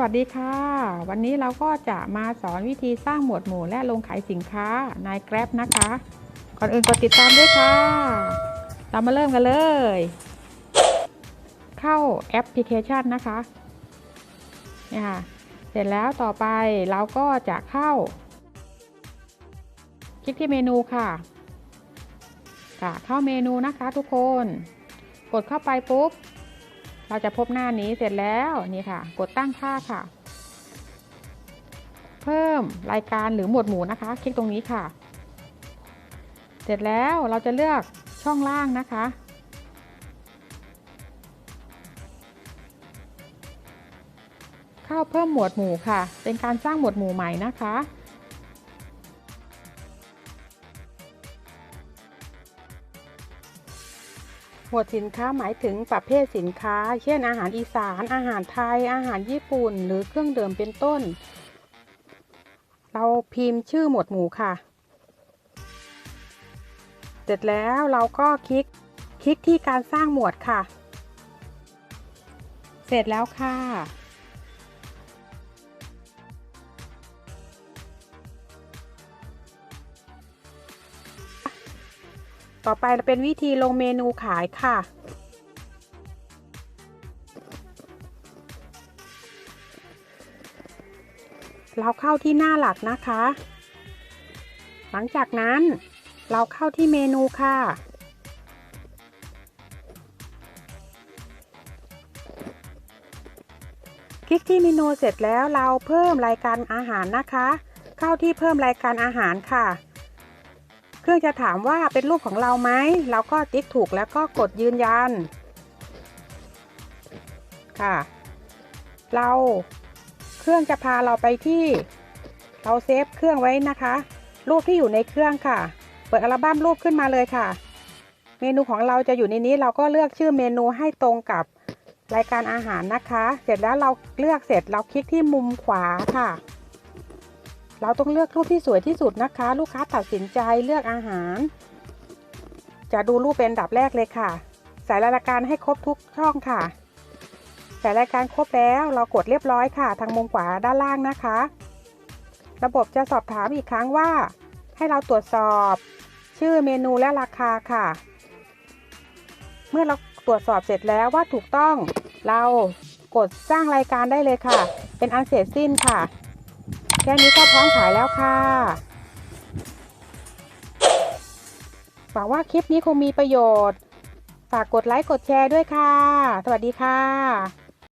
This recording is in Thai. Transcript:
วัสดีค่ะ วันนี้เราก็จะมาสอนวิธีสร้างหมวดหมู่และลงขายสินค้าใน Grab นะคะ ก่อนอื่นกดติดตามด้วยค่ะ เรามาเริ่มกันเลย เข้าแอปพลิเคชันนะคะเนี่ยค่ะ เสร็จแล้วต่อไปเราก็จะเข้า คลิกที่เมนูค่ะค่ะ เข้าเมนูนะคะทุกคน กดเข้าไปปุ๊บ เราจะพบหน้านี้เสร็จแล้วนี่ค่ะ กดตั้งค่าค่ะ เพิ่มรายการหรือหมวดหมู่นะคะ คลิกตรงนี้ค่ะ เสร็จแล้วเราจะเลือกช่องล่างนะคะ เข้าเพิ่มหมวดหมู่ค่ะ เป็นการสร้างหมวดหมู่ใหม่นะคะ หมวดสินค้าหมายถึงประเภทสินค้า เช่นอาหารอีสาน อาหารไทย อาหารญี่ปุ่น หรือเครื่องดื่มเป็นต้น เราพิมพ์ชื่อหมวดหมู่ค่ะ เสร็จแล้วเราก็คลิก คลิกที่การสร้างหมวดค่ะ เสร็จแล้วค่ะ ต่อไปเป็นวิธีลงเมนูขายค่ะ เราเข้าที่หน้าหลักนะคะ หลังจากนั้นเราเข้าที่เมนูค่ะ คลิกที่เมนูเสร็จแล้วเราเพิ่มรายการอาหารนะคะ เข้าที่เพิ่มรายการอาหารค่ะ เครื่องจะถามว่าเป็นรูปของเราไหม เราก็ติ๊กถูกแล้วก็กดยืนยัน ค่ะ เราเครื่องจะพาเราไปที่ เราเซฟเครื่องไว้นะคะ รูปที่อยู่ในเครื่องค่ะ เปิดอัลบั้มรูปขึ้นมาเลยค่ะ เมนูของเราจะอยู่ในนี้เราก็เลือกชื่อเมนูให้ตรงกับรายการอาหารนะคะ เสร็จแล้วเราเลือกเสร็จเราคลิกที่มุมขวาค่ะ เราต้องเลือกรูปที่สวยที่สุดนะคะ ลูกค้าตัดสินใจเลือกอาหาร จะดูรูปเป็นดับแรกเลยค่ะ ใส่รายการให้ครบทุกช่องค่ะ ใส่รายการครบแล้วเรากดเรียบร้อยค่ะ ทางมุมขวาด้านล่างนะคะ ระบบจะสอบถามอีกครั้งว่า ให้เราตรวจสอบ ชื่อเมนูและราคาค่ะ เมื่อเราตรวจสอบเสร็จแล้วว่าถูกต้อง เรากดสร้างรายการได้เลยค่ะ เป็นอันเสร็จสิ้นค่ะ ค่นี้ก็พร้อมขายแล้วค่ะหวังว่าคลิปนี้คงมีประโยชน์ ฝากกดไลค์กดแชร์ด้วยค่ะ สวัสดีค่ะ